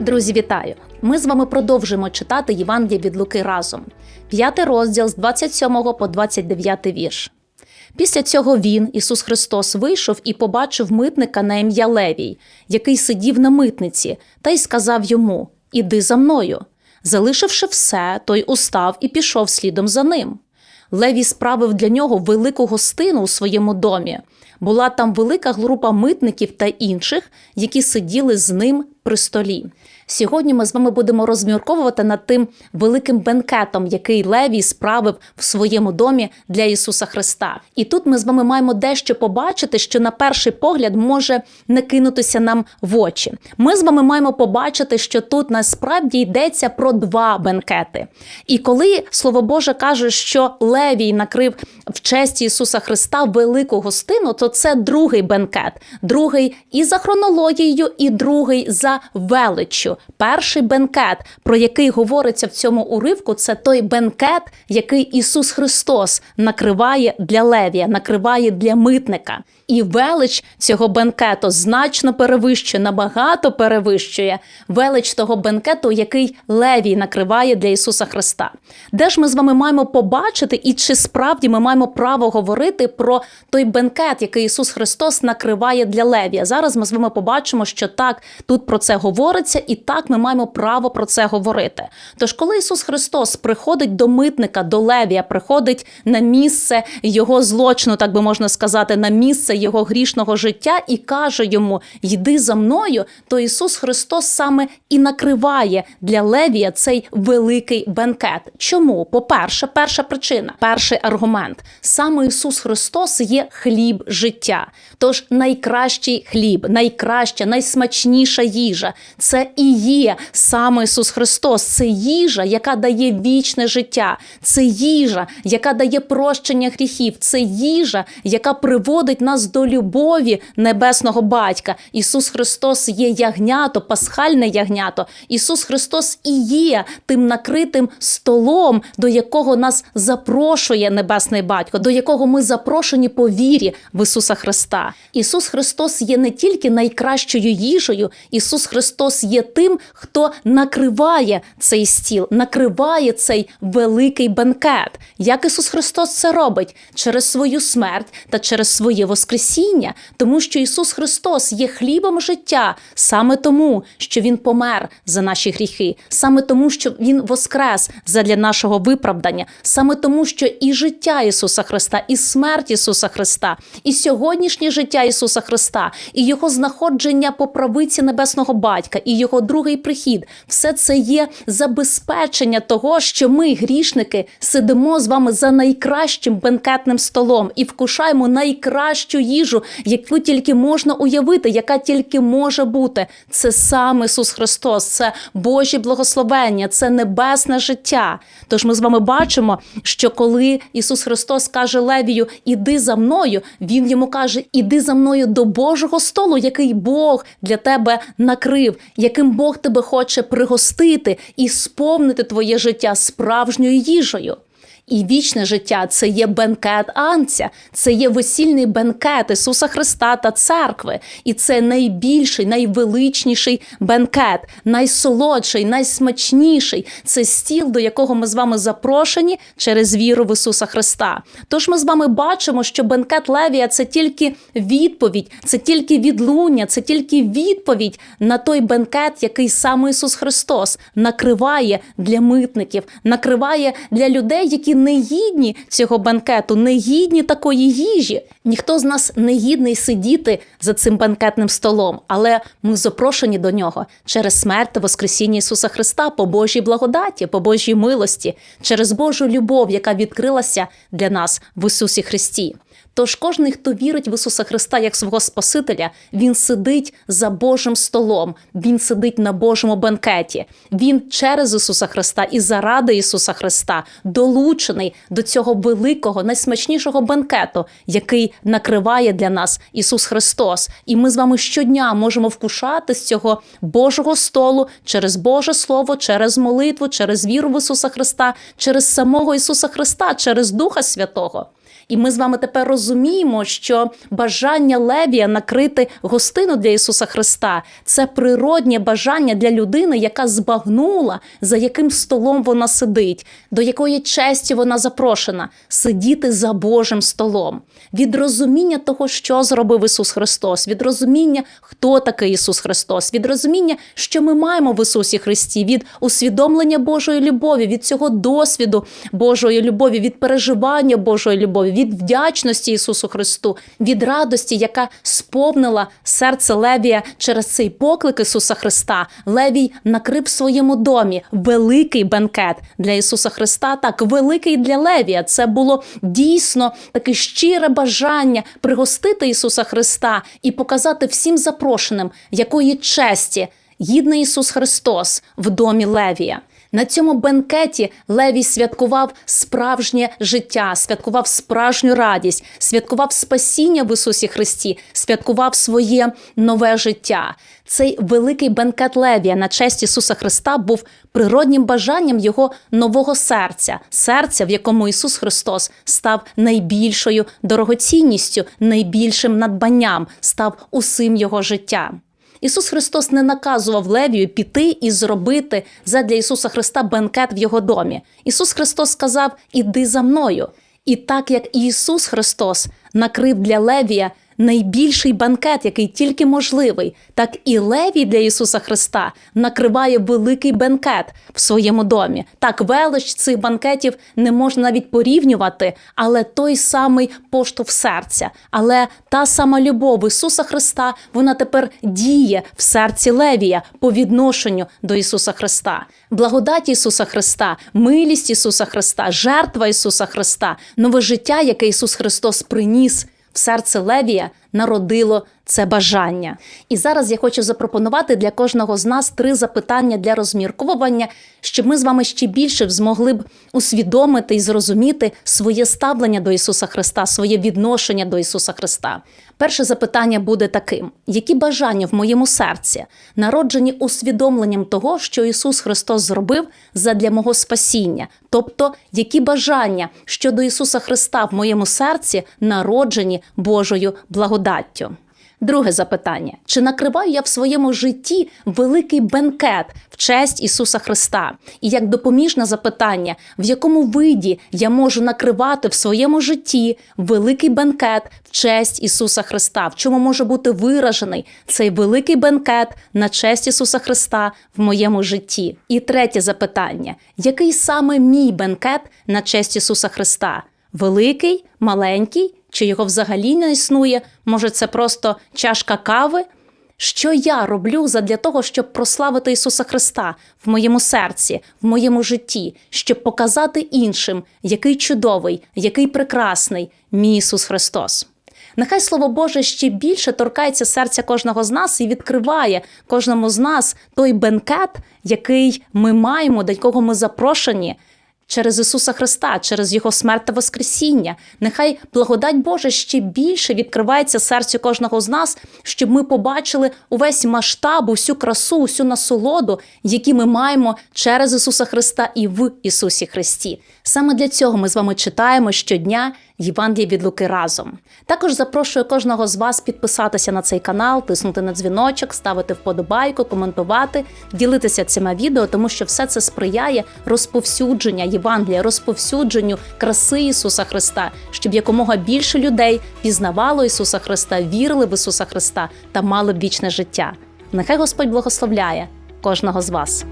Друзі, вітаю! Ми з вами продовжуємо читати Євангелія від Луки разом. П'ятий розділ з 27 по 29 вірш. Після цього він, Ісус Христос, вийшов і побачив митника на ім'я Левій, який сидів на митниці, та й сказав йому: Іди за мною. Залишивши все, той устав і пішов слідом за ним. Левій справив для нього велику гостину у своєму домі. Була там велика група митників та інших, які сиділи з ним при столі. Сьогодні ми з вами будемо розмірковувати над тим великим бенкетом, який Левій справив в своєму домі для Ісуса Христа. І тут ми з вами маємо дещо побачити, що на перший погляд може не кинутися нам в очі. Ми з вами маємо побачити, що тут насправді йдеться про два бенкети. І коли Слово Боже каже, що Левій накрив в честь Ісуса Христа велику гостину, то це другий бенкет, другий і за хронологією, і другий за величчю. Перший бенкет, про який говориться в цьому уривку, це той бенкет, який Ісус Христос накриває для Левія, накриває для митника. І велич цього бенкету значно перевищує, набагато перевищує велич того бенкету, який Левій накриває для Ісуса Христа. Де ж ми з вами маємо побачити, і чи справді ми маємо право говорити про той бенкет, який Ісус Христос накриває для Левія? Зараз ми з вами побачимо, що так тут про це говориться, і так ми маємо право про це говорити. Тож, коли Ісус Христос приходить до митника, до Левія, приходить на місце його злочину, так би можна сказати, на місце його грішного життя і каже йому: Йди за мною, то Ісус Христос саме і накриває для Левія цей великий бенкет. Чому? По-перше, перша причина, перший аргумент: саме Ісус Христос є хліб життя. Тож найкращий хліб, найкраща, найсмачніша їжа це і є саме Ісус Христос. Це їжа, яка дає вічне життя, це їжа, яка дає прощення гріхів, це їжа, яка приводить нас до любові небесного батька. Ісус Христос є ягнято, пасхальне ягнято. Ісус Христос і є тим накритим столом, до якого нас запрошує небесний батько, до якого ми запрошені по вірі в Ісуса Христа. Ісус Христос є не тільки найкращою їжею, Ісус Христос є тим, хто накриває цей стіл, накриває цей великий бенкет. Як Ісус Христос це робить? Через свою смерть та через своє Воскресіння, тому що Ісус Христос є хлібом життя саме тому, що Він помер за наші гріхи, саме тому, що Він воскрес задля нашого виправдання, саме тому, що і життя Ісуса Христа, і смерть Ісуса Христа, і сьогоднішнє життя Ісуса Христа, і Його знаходження по правиці Небесного Батька, і Його другий прихід все це є забезпечення того, що ми, грішники, сидимо з вами за найкращим бенкетним столом і вкушаємо найкращу їжу, яку тільки можна уявити, яка тільки може бути. Це сам Ісус Христос, це Божі благословення, це небесне життя. Тож ми з вами бачимо, що коли Ісус Христос каже Левію, іди за мною, Він йому каже, іди за мною до Божого столу, який Бог для тебе накрив, яким Бог тебе хоче пригостити і сповнити твоє життя справжньою їжею. І вічне життя це є бенкет Анця, це є весільний бенкет Ісуса Христа та церкви. І це найбільший, найвеличніший бенкет, найсолодший, найсмачніший. Це стіл, до якого ми з вами запрошені через віру в Ісуса Христа. Тож ми з вами бачимо, що бенкет Левія це тільки відповідь, це тільки відлуння, це тільки відповідь на той бенкет, який саме Ісус Христос накриває для митників, накриває для людей, які не гідні цього банкету, не гідні такої їжі. Ніхто з нас не гідний сидіти за цим банкетним столом, але ми запрошені до нього через смерть та Воскресіння Ісуса Христа по Божій благодаті, по Божій милості, через Божу любов, яка відкрилася для нас в Ісусі Христі. Тож кожен, хто вірить в Ісуса Христа як свого Спасителя, він сидить за Божим столом, він сидить на Божому бенкеті. Він через Ісуса Христа і заради Ісуса Христа долучений до цього великого, найсмачнішого бенкету, який накриває для нас Ісус Христос. І ми з вами щодня можемо вкушати з цього Божого столу через Боже Слово, через молитву, через віру в Ісуса Христа, через самого Ісуса Христа, через Духа Святого. І ми з вами тепер розуміємо, що бажання Левія накрити гостину для Ісуса Христа це природнє бажання для людини, яка збагнула, за яким столом вона сидить, до якої честі вона запрошена сидіти за Божим столом. Від розуміння того, що зробив Ісус Христос, від розуміння, хто такий Ісус Христос, від розуміння, що ми маємо в Ісусі Христі, від усвідомлення Божої любові, від цього досвіду Божої любові, від переживання Божої любові, від вдячності Ісусу Христу, від радості, яка сповнила серце Левія через цей поклик Ісуса Христа. Левій накрив в своєму домі великий бенкет для Ісуса Христа. Так, великий для Левія. Це було дійсно таке щире бажання пригостити Ісуса Христа і показати всім запрошеним, якої честі гідний Ісус Христос в домі Левія. На цьому бенкеті Левій святкував справжнє життя, святкував справжню радість, святкував спасіння в Ісусі Христі, святкував своє нове життя. Цей великий бенкет Левія на честь Ісуса Христа був природнім бажанням його нового серця, серця, в якому Ісус Христос став найбільшою дорогоцінністю, найбільшим надбанням, став усім його життям. Ісус Христос не наказував Левію піти і зробити задля Ісуса Христа бенкет в його домі. Ісус Христос сказав: Іди за мною. І так як Ісус Христос накрив для Левія найбільший банкет, який тільки можливий, так і Левій для Ісуса Христа накриває великий бенкет в своєму домі. Так, велич цих банкетів не можна навіть порівнювати, але той самий поштовх серця, але та сама любов Ісуса Христа, вона тепер діє в серці Левія по відношенню до Ісуса Христа. Благодать Ісуса Христа, милість Ісуса Христа, жертва Ісуса Христа, нове життя, яке Ісус Христос приніс в серце Левія народило це бажання. І зараз я хочу запропонувати для кожного з нас три запитання для розмірковування, щоб ми з вами ще більше змогли б усвідомити і зрозуміти своє ставлення до Ісуса Христа, своє відношення до Ісуса Христа. Перше запитання буде таким: які бажання в моєму серці народжені усвідомленням того, що Ісус Христос зробив задля мого спасіння? Тобто, які бажання щодо Ісуса Христа в моєму серці народжені Божою благодаттю? Друге запитання: чи накриваю я в своєму житті великий бенкет в честь Ісуса Христа? І як допоміжне запитання, в якому виді я можу накривати в своєму житті великий бенкет в честь Ісуса Христа? В чому може бути виражений цей великий бенкет на честь Ісуса Христа в моєму житті? І третє запитання: який саме мій бенкет на честь Ісуса Христа? Великий, маленький? Чи його взагалі не існує? Може, це просто чашка кави? Що я роблю задля того, щоб прославити Ісуса Христа в моєму серці, в моєму житті, щоб показати іншим, який чудовий, який прекрасний мій Ісус Христос? Нехай Слово Боже ще більше торкається серця кожного з нас і відкриває кожному з нас той бенкет, який ми маємо, до якого ми запрошені через Ісуса Христа, через Його смерть та Воскресіння. Нехай благодать Божа ще більше відкривається серцю кожного з нас, щоб ми побачили увесь масштаб, усю красу, усю насолоду, які ми маємо через Ісуса Христа і в Ісусі Христі. Саме для цього ми з вами читаємо щодня. Євангелія від Луки разом. Також запрошую кожного з вас підписатися на цей канал, тиснути на дзвіночок, ставити вподобайку, коментувати, ділитися цими відео, тому що все це сприяє розповсюдження Євангелія, розповсюдженню краси Ісуса Христа, щоб якомога більше людей пізнавало Ісуса Христа, вірили в Ісуса Христа та мали б вічне життя. Нехай Господь благословляє кожного з вас.